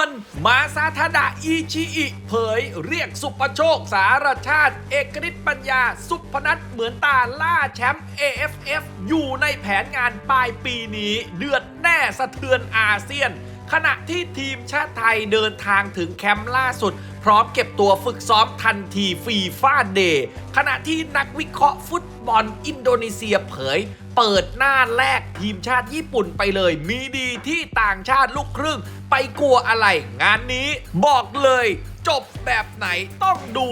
วน มาซาทาดะอิชิอิ เผยเรียกสุปโชคสารชาติ เอกฤทธิ์ปัญญา สุพนัทเหมือนตาล่าแชมป์ AFF อยู่ในแผนงานปลายปีนี้ เดือดแน่สะเทือนอาเซียน ขณะที่ทีมชาติไทยเดินทางถึงแคมป์ล่าสุด พร้อมเก็บตัวฝึกซ้อมทันทีฟีฟ่าเดย์ขณะที่นักวิเคราะห์ฟุตบอลอินโดนีเซียเผย เปิดหน้าแรกทีมชาติญี่ปุ่นไปเลย มีดีที่ต่างชาติลูกครึ่ง ไปกลัวอะไร งานนี้บอกเลย จบแบบไหนต้องดู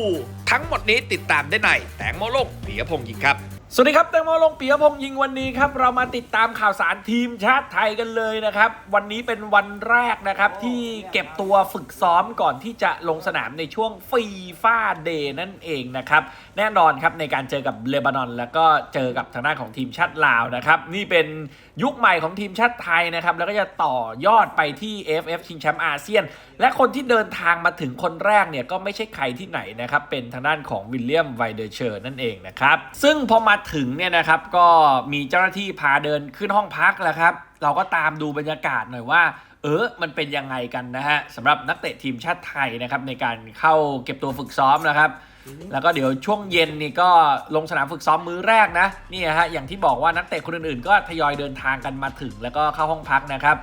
ทั้งหมดนี้ติดตามได้ในแตงโมโลกปิยพงศ์ยิงครับ สวัสดีครับแตงโมลงปียพงษ์ยิงวันนี้ครับ เรามาติดตามข่าวสารทีมชาติไทยกันเลยนะครับ วันนี้เป็นวันแรกนะครับที่เก็บตัวฝึกซ้อมก่อนที่จะลงสนามในช่วงฟีฟ่าเดย์นั่นเองนะครับ แน่นอนครับในการเจอกับเลบานอน แล้วก็เจอกับทางด้านของทีมชาติลาวนะครับ นี่เป็นยุคใหม่ของทีมชาติไทยนะครับ แล้วก็จะต่อยอดไปที่ AFF ชิงแชมป์อาเซียน และคนที่เดินทางมาถึงคนแรกเนี่ยก็ไม่ใช่ใครที่ไหนนะครับเป็นทางด้านของวิลเลียมไวเดอร์เชอร์นั่นเองนะครับซึ่งพอมาถึงเนี่ยนะครับก็มีเจ้าหน้าที่พาเดินขึ้นห้องพักแล้วครับ เราก็ตามดูบรรยากาศหน่อยว่า เออมันเป็นยังไงกันนะฮะสำหรับนักเตะทีมชาติไทยนะครับในการเข้าเก็บตัวฝึกซ้อมนะครับ แล้วก็เดี๋ยวช่วงเย็นนี่ก็ลงสนามฝึกซ้อมมื้อแรกนะนี่ฮะอย่างที่บอกว่านักเตะคนอื่นๆ ก็ทยอยเดินทางกันมาถึง แล้วก็เข้าห้องพักนะครับ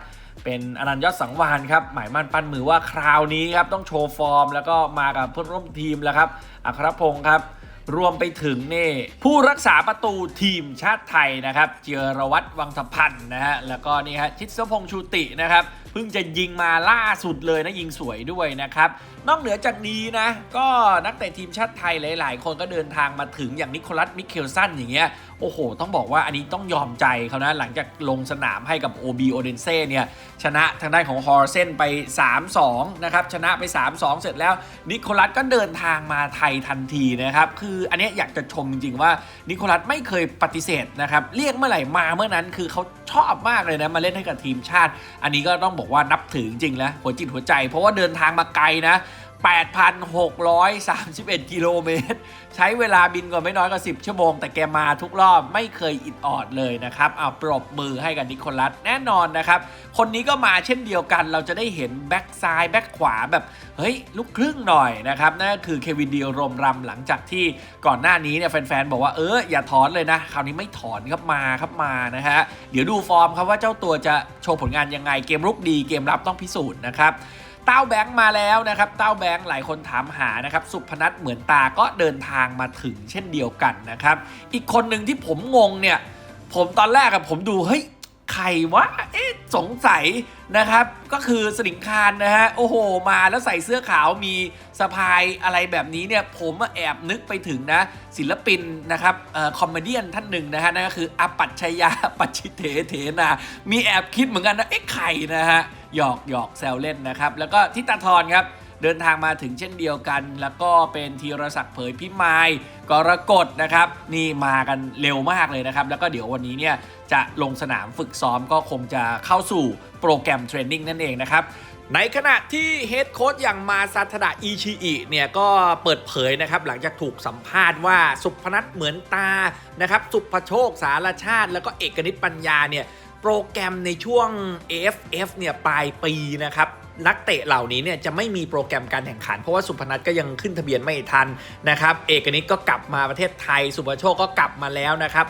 เป็นอนันต์ยอดสังวานครับ หมายมั่นปั้นมือว่าคราวนี้ครับต้องโชว์ฟอร์ม แล้วก็มากับเพื่อนร่วมทีมแล้วครับอัครพงศ์ครับ รวมไปถึงนี่ผู้รักษาประตูทีมชาติไทยนะครับ เจรวัตรวังสะพันธ์นะฮะแล้วก็นี่ฮะชิดสพงษ์ชูตินะครับ พิ่งจะยิงมาล่าสุดเลยนะยิงสวยด้วยนะครับ นอกเหนือจากนี้นะ ก็นักเตะทีมชาติไทยหลาย ๆ คนก็เดินทางมาถึงอย่างนิโคลัสมิเคลสันอย่างเงี้ยโอ้โห ต้องบอกว่าอันนี้ต้องยอมใจเขานะ หลังจากลงสนามให้กับ OB โอเดนเซ่เนี่ยชนะทางด้านของฮอร์เซนไป 3-2 นะครับ ชนะไป 3-2 เสร็จแล้ว นิโคลัสก็เดินทางมาไทยทันทีนะครับ คืออันนี้อยากจะชมจริง ๆ ว่านิโคลัสไม่เคยปฏิเสธนะครับ เรียกเมื่อไหร่มาเมื่อนั้นคือเขาชอบมากเลยนะ มาเล่นให้กับทีมชาติ อันนี้ก็ต้องบอกว่านับถือจริงๆแล้วหัวจิตหัวใจ เพราะว่าเดินทางมาไกลนะ 8,631 กิโลเมตร ใช้เวลาบินก่อนไม่น้อยกว่า 10 ชั่วโมง แต่แกมาทุกรอบไม่เคยอิดออดเลยนะครับเอาปรบมือให้กับนิโคลัสแน่นอนนะครับ คนนี้ก็มาเช่นเดียวกัน เราจะได้เห็นแบ็กซ้ายแบ็กขวาแบบ เฮ้ยลูกครึ่งหน่อยนะครับ นั่นก็คือเควินเดียรมรำหลังจากที่ก่อนหน้านี้เนี่ยแฟนๆ บอกว่าเอออย่าถอนเลยนะคราวนี้ไม่ถอนครับมาครับมานะฮะเดี๋ยวดูฟอร์มครับว่าเจ้าตัวจะโชว์ผลงานยังไงเกมรุกดีเกมรับต้องพิสูจน์นะครับ เต้าแบงค์มาแล้วนะครับ เต้าแบงค์หลายคนถามหานะครับ สุพนัทเหมือนตาก็เดินทางมาถึงเช่นเดียวกันนะครับ อีกคนหนึ่งที่ผมงงเนี่ย ผมตอนแรกอะผมดูเฮ้ยใครวะ เอ๊ะ สงสัยนะครับ ก็คือสลิงคารนะฮะ โอ้โห มาแล้วใส่เสื้อขาวมีสะพายอะไรแบบนี้เนี่ย ผมแอบนึกไปถึงนะ ศิลปินนะครับออคอมเมดี้ท่านหนึ่งนะฮะ นั่นก็คืออปัจชยาปัจฉิเถเถนา มีแอบคิดเหมือนกันนะ เอ๊ะ ใครนะฮะ หยอกหยอกแซวเล่นนะครับ แล้วก็ทิตาทรครับเดินทางมาถึงเช่นเดียวกัน แล้วก็เป็นธีรศักดิ์เผยพิมายกรกฎนะครับ นี่มากันเร็วมากเลยนะครับ แล้วก็เดี๋ยววันนี้เนี่ยจะลงสนามฝึกซ้อมก็คงจะเข้าสู่โปรแกรมเทรนนิ่งนั่นเองนะครับในขณะที่เฮดโค้ชอย่างมาซาทดะอิชิอิเนี่ยก็เปิดเผยนะครับ หลังจากถูกสัมภาษณ์ว่าสุพนัทเหมือนตานะครับ สุภโชคสารชาติ แล้วก็เอกนิตปัญญาเนี่ย โปรแกรมในช่วง AFF เนี่ยปลายปีนะครับนักเตะเหล่านี้เนี่ยจะไม่มีโปรแกรมการแข่งขัน เพราะว่าสุพนัทก็ยังขึ้นทะเบียนไม่ทันนะครับ เอกนิตก็กลับมาประเทศไทย สุภโชคก็กลับมาแล้วนะครับ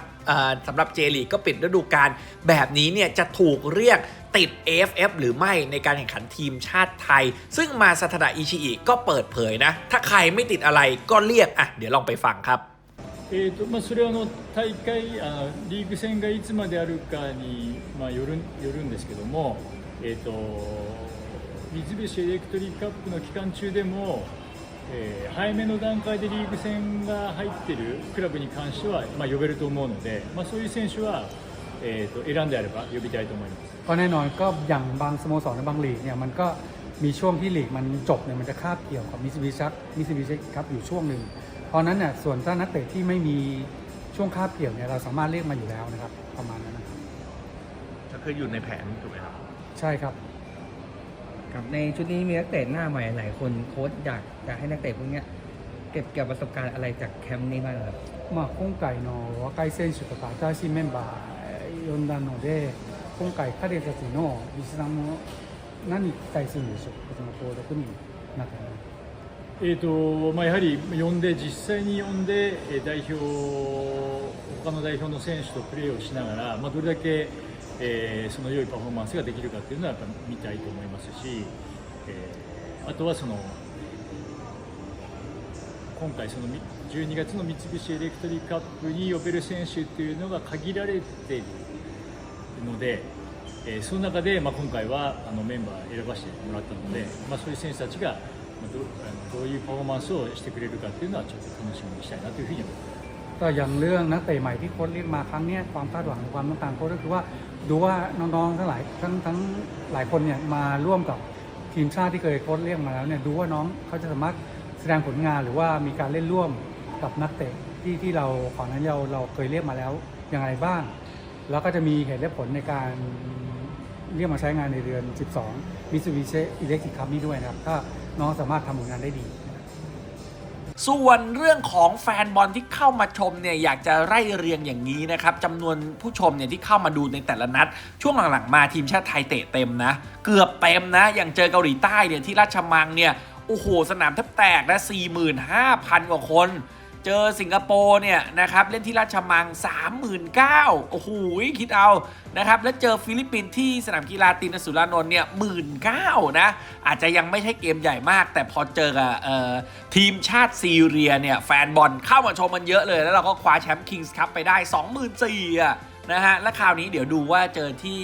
สำหรับเจลีกก็ปิดฤดูกาลแบบนี้เนี่ยจะถูกเรียกติด AFF หรือไม่ในการแข่งขันทีมชาติไทย ซึ่งมาซาทดะอิชิอิก็เปิดเผยนะ ถ้าใครไม่ติดอะไรก็เรียกอะเดี๋ยวลองไปฟังครับ えーとまあ、それはあの大会あのリーグ戦がいつまであるかに、まあ、よるよるんですけども、えー、と三菱エレクトリーカップの期間中でも、えー早めの段階でリーグ戦が入っているクラブに関しては、まあ、呼べると思うので、まあ、そういう選手は、えー、と選んであれば呼びたいと思います。 ก็แน่นอนก็อย่างบางสโมสรในบางลีกเนี่ยมันก็มีช่วงที่ลีกมันจบเนี่ยมันจะคาบเกี่ยวกับมิสบิชักมิสบิชัครับอยู่ช่วงหนึ่งเพ ราะฉะนั้นเนี่ยส่วนถ้านักเตะที่ไม่มีช่วงคาบเกี่ยวเนี่ยเราสามารถเรียกมาอยู่แล้วนะครับประมาณนั้นนะครับ ก็คืออยู่ในแผนถูกไหมครับ ใช่ครับ ครับในชุดนี้มีนักเตะหน้าใหม่หลายคนโค้ชอยากจะให้นักเตะพวกเนี้ยเก็บเกี่ยวประสบการณ์อะไรจากแคมป์นี้บ้างครับ まあ、今回の若い選手とか新しいメンバーえー呼んだので今回彼たちのビスラム 何に期待するんでしょうかその後続になったら えーとまあ、やはり呼んで実際に呼んで代表他の代表の選手とプレーをしながら、まあ、どれだけ、えーその良いパフォーマンスができるかっていうのはやっぱ見たいと思いますし、えーあとはその今回その12月の三菱エレクトリカップに呼べる選手っていうのが限られているので、えーその中で、まあ、今回はあのメンバー選ばせてもらったので、まあ、そういう選手たちが、どあのどういうパフォーマンスをしてくれるかっていうのはちょっと楽しみにしたいなというふうに思います ก็อย่างเรื่องนักเตะใหม่ที่โค้ชเรียกมาครั้งเนี้ยความคาดหวังความต้องการโค้ชก็คือว่าดูว่าน้องๆทั้งหลายทั้งทั้งหลายคนเนี่ยมาร่วมกับทีมชาติที่เคยโค้ชเรียกมาแล้วเนี่ยดูว่าน้องเขาจะสามารถแสดงผลงานหรือว่ามีการเล่นร่วมกับนักเตะที่ที่เราก่อนหนั้านเราเราเคยเรียกมาแล้วอย่างไรบ้าง แล้วก็จะมีเหตุและผลในการเรียกมาใช้งานในเดือน 12 มิ t ูบิเชอิเล็กทริกคัพนี้ด้วยนะครับถ้า น้องสามารถทำผลงานได้ดีส่วนเรื่องของแฟนบอลที่เข้ามาชมเนี่ยอยากจะไล่เรียงอย่างนี้นะครับจำนวนผู้ชมเนี่ยที่เข้ามาดูในแต่ละนัด ช่วงหลังๆมาทีมชาติไทยเตะเต็มนะ เกือบเต็มนะ อย่างเจอเกาหลีใต้เนี่ยที่ราชมังเนี่ย โอ้โห สนามแทบแตกนะ45,000 กว่าคน เจอสิงคโปร์เนี่ยนะครับเล่นที่ราชมัง 39,000โอ้โหคิดเอานะครับแล้วเจอฟิลิปปินส์ที่สนามกีฬาตินสุรานนท์เนี่ยหมื่นเก้านะอาจจะยังไม่ใช่เกมใหญ่มาก แต่พอเจอกับทีมชาติซีเรียเนี่ยแฟนบอลเข้ามาชมมันเยอะเลย แล้วเราก็คว้าแชมป์คิงส์คัพไปได้ 24,000อะ นะฮะ และคราวนี้เดี๋ยวดูว่าเจอที่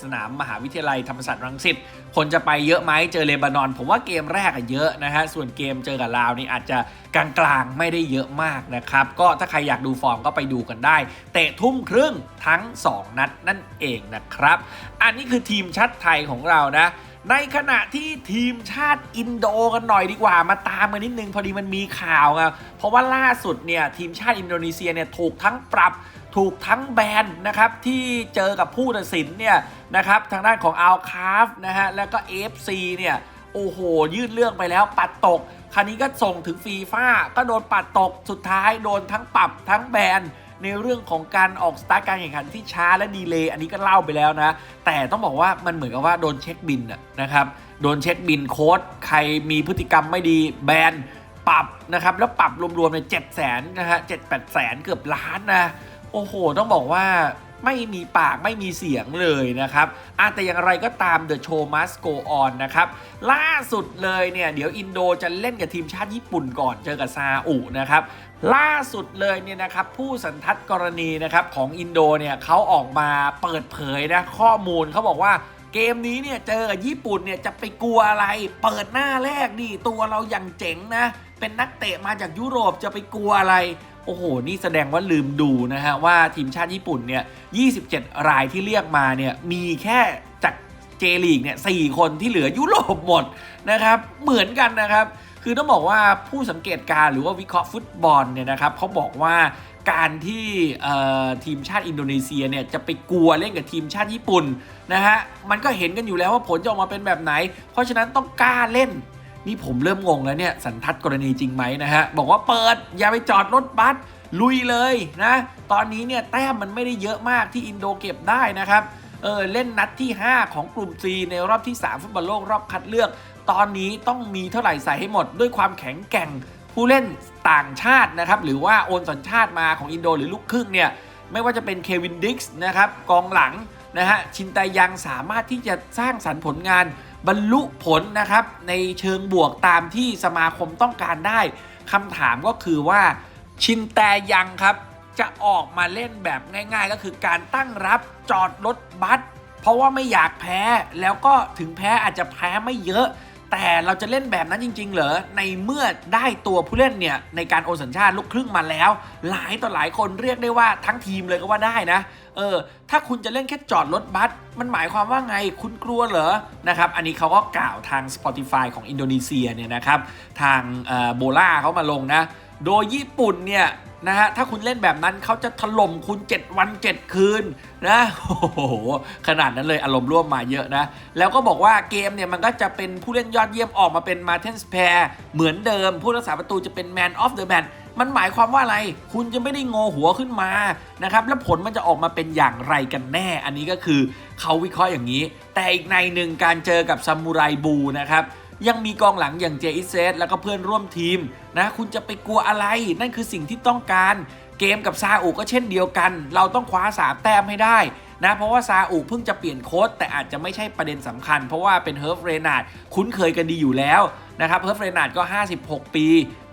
สนามมหาวิทยาลัยธรรมศาสตร์รังสิต คนจะไปเยอะไหมเจอเลบานอน ผมว่าเกมแรกอะเยอะนะฮะ ส่วนเกมเจอกับลาวนี่อาจจะกลางๆ ไม่ได้เยอะมากนะครับ ก็ถ้าใครอยากดูฟอร์มก็ไปดูกันได้ เตะทุ่มครึ่งทั้ง 2 นัดนั่นเองนะครับ อันนี้คือทีมชาติไทยของเรานะในขณะที่ทีมชาติอินโดกันหน่อยดีกว่า มาตามกันนิดนึงพอดีมันมีข่าวไงเพราะว่าล่าสุดเนี่ยทีมชาติอินโดนีเซียเนี่ยถูกทั้งปรับ ถูกทั้งแบนนะครับที่เจอกับผู้ตัดสินเนี่ยนะครับทางด้านของอัลคาฟนะฮะแล้วก็ FC เนี่ยโอ้โห ยื่นเรื่องไปแล้วปัดตก คราวนี้ก็ส่งถึงฟีฟ่าก็โดนปัดตกสุดท้ายโดนทั้งปรับทั้งแบนในเรื่องของการออกสตาร์ทการแข่งขันที่ช้าและดีเลย์อันนี้ก็เล่าไปแล้วนะ แต่ต้องบอกว่ามันเหมือนกับว่าโดนเช็คบินนะครับโดนเช็คบินโค้ดใครมีพฤติกรรมไม่ดีแบนปรับนะครับแล้วปรับรวมๆในเจ็ดแสนนะฮะเจ็ดแปดแสนเกือบล้านนะ โอ้โห ต้องบอกว่าไม่มีปากไม่มีเสียงเลยนะครับอแต่อย่างไรก็ตาม The Show Must Go On นะครับ ล่าสุดเลยเนี่ย เดี๋ยวอินโดจะเล่นกับทีมชาติญี่ปุ่นก่อนเจอกับซาอุนะครับ ล่าสุดเลยเนี่ยนะครับ ผู้สันทัดกรณีนะครับของอินโดเนี่ยเขาออกมาเปิดเผยนะข้อมูลเขาบอกว่าเกมนี้เนี่ยเจอกับญี่ปุ่นเนี่ยจะไปกลัวอะไร เปิดหน้าแรกดิตัวเราอย่างเจ๋งนะ เป็นนักเตะมาจากยุโรปจะไปกลัวอะไร โอ้โห นี่แสดงว่าลืมดูนะฮะว่าทีมชาติญี่ปุ่นเนี่ย 27 รายที่เรียกมาเนี่ย มีแค่จากเจลีกเนี่ย4คนที่เหลือยุโรปหมดนะครับ เหมือนกันนะครับ คือต้องบอกว่าผู้สังเกตการ์หรือว่าวิเคราะห์ฟุตบอลเนี่ยนะครับเขาบอกว่าการที่ทีมชาติอินโดนีเซียเนี่ยจะไปกลัวเล่นกับทีมชาติญี่ปุ่นนะฮะมันก็เห็นกันอยู่แล้วว่าผลจะออกมาเป็นแบบไหน เพราะฉะนั้นต้องกล้าเล่น นี่ผมเริ่มงงแล้วเนี่ยสันทัดกรณีจริงไหมนะฮะ บอกว่าเปิดอย่าไปจอดรถบัสลุยเลยนะ ตอนนี้เนี่ยแต้มมันไม่ได้เยอะมากที่อินโดเก็บได้นะครับเออเล่นนัดที่ 5 ของกลุ่ม C ในรอบที่ 3 ฟุตบอลโลกรอบคัดเลือก ตอนนี้ต้องมีเท่าไหร่ใส่ให้หมดด้วยความแข็งแกร่งผู้เล่นต่างชาตินะครับ หรือว่าโอนสัญชาติมาของอินโดหรือลูกครึ่งเนี่ย ไม่ว่าจะเป็นเควินดิกส์นะครับ กองหลังนะฮะ ชินตายังสามารถที่จะสร้างสรรค์ผลงาน บรรลุผลนะครับในเชิงบวกตามที่สมาคมต้องการได้คำถามก็คือว่าชินแตยังครับ จะออกมาเล่นแบบง่าย ๆ ก็คือการตั้งรับจอดรถบัสเพราะว่าไม่อยากแพ้แล้วก็ถึงแพ้อาจจะแพ้ไม่เยอะ แต่เราจะเล่นแบบนั้นจริง ๆ เหรอ ในเมื่อได้ตัวผู้เล่นเนี่ย ในการโอนสัญชาติลูกครึ่งมาแล้ว หลายต่อหลายคนเรียกได้ว่าทั้งทีมเลยก็ว่าได้นะ เออ ถ้าคุณจะเล่นแค่จอดรถบัส มันหมายความว่าไงคุณกลัวเหรอ นะครับ อันนี้เขาก็กล่าวทาง Spotify ของอินโดนีเซียเนี่ยนะครับ ทางโบล่าเขามาลงนะ โดยญี่ปุ่นเนี่ย นะฮะถ้าคุณเล่นแบบนั้นเขาจะถล่มคุณ 7 วัน 7 คืนนะโอ้โหขนาดนั้นเลยอารมณ์ร่วมมาเยอะนะ แล้วก็บอกว่าเกมเนี่ยมันก็จะเป็นผู้เล่นยอดเยี่ยมออกมาเป็นมาเทนสแพร์เหมือนเดิม ผู้รักษาประตูจะเป็น Man of the Match มันหมายความว่าอะไร คุณจะไม่ได้โงหัวขึ้นมานะครับ แล้วผลมันจะออกมาเป็นอย่างไรกันแน่ อันนี้ก็คือเขาวิเคราะห์อย่างนี้ แต่อีกในหนึ่งการเจอกับซามูไรบูนะครับ ยังมีกองหลังอย่างเจอิเซสแล้วก็เพื่อนร่วมทีมนะคุณจะไปกลัวอะไร นั่นคือสิ่งที่ต้องการ เกมกับซาอุก็เช่นเดียวกัน เราต้องคว้าสามแต้มให้ได้นะเพราะว่าซาอุเพิ่งจะเปลี่ยนโค้ดแต่อาจจะไม่ใช่ประเด็นสำคัญ เพราะว่าเป็นเฮิร์ฟเรนาร์ดคุ้นเคยกันดีอยู่แล้วนะครับเฮิร์ฟเรนาร์ดก็ 56 ปี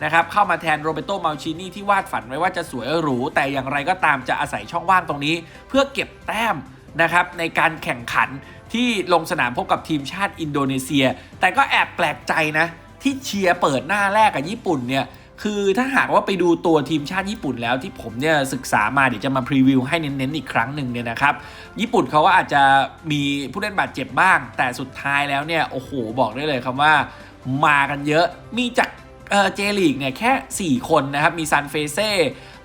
นะครับเข้ามาแทนโรเบโตมาลชินี่ที่วาดฝันไว้ว่าจะสวยหรู แต่อย่างไรก็ตามจะอาศัยช่องว่างตรงนี้ เพื่อเก็บแต้มนะครับในการแข่งขัน ที่ลงสนามพบกับทีมชาติอินโดนีเซีย แต่ก็แอบแปลกใจนะ ที่เชียร์เปิดหน้าแรกกับญี่ปุ่นเนี่ยคือถ้าหากว่าไปดูตัวทีมชาติญี่ปุ่นแล้วที่ผมเนี่ยศึกษามาเดี๋ยวจะมาพรีวิวให้เน้นๆอีกครั้งหนึ่งเนี่ยนะครับ ญี่ปุ่นเขาก็อาจจะมีผู้เล่นบาดเจ็บบ้าง แต่สุดท้ายแล้วเนี่ยโอ้โหบอกได้เลยครับว่า มากันเยอะมีจากเออเจลีกเนี่ยแค่ 4 คนนะครับ มีซันเฟเซ่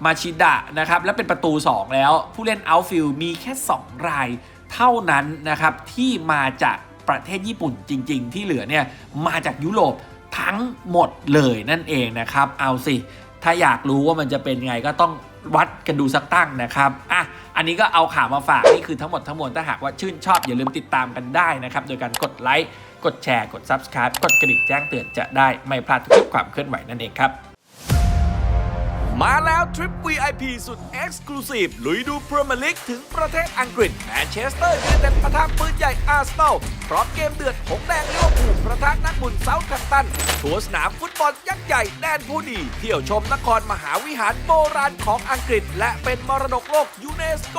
มาชิดะนะครับ แล้วเป็นประตู 2 แล้ว ผู้เล่นเอาฟิลมีแค่ 2 ราย เท่านั้นนะครับที่มาจากประเทศญี่ปุ่นจริง ๆ ที่เหลือเนี่ยมาจากยุโรปทั้งหมดเลยนั่นเองนะครับ เอาสิ ถ้าอยากรู้ว่ามันจะเป็นไงก็ต้องวัดกันดูสักตั้งนะครับอะอันนี้ก็เอาข่าวมาฝาก นี่คือทั้งหมดทั้งมวลถ้าหากว่าชื่นชอบอย่าลืมติดตามกันได้นะครับ โดยการกดไลค์กดแชร์กด Subscribe กดกระดิ่งแจ้งเตือนจะได้ไม่พลาดทุกคลิปความเคลื่อนไหวนั่นเองครับ มาแล้วทริป VIP สุด Exclusive ลุยดูพรีเมียร์ลีกถึงประเทศอังกฤษแมนเชสเตอร์ยูไนเต็ดปะทะปืนใหญ่อาร์เซนอลพร้อมเกมเดือดหงแดงลิเวอร์พูลประทะนักบุญเซาท์แฮมป์ตัน ทัวร์สนามฟุตบอลยักษ์ใหญ่แดนผู้ดี เที่ยวชมนครมหาวิหารโบราณของอังกฤษ และเป็นมรดกโลกยูเนสโก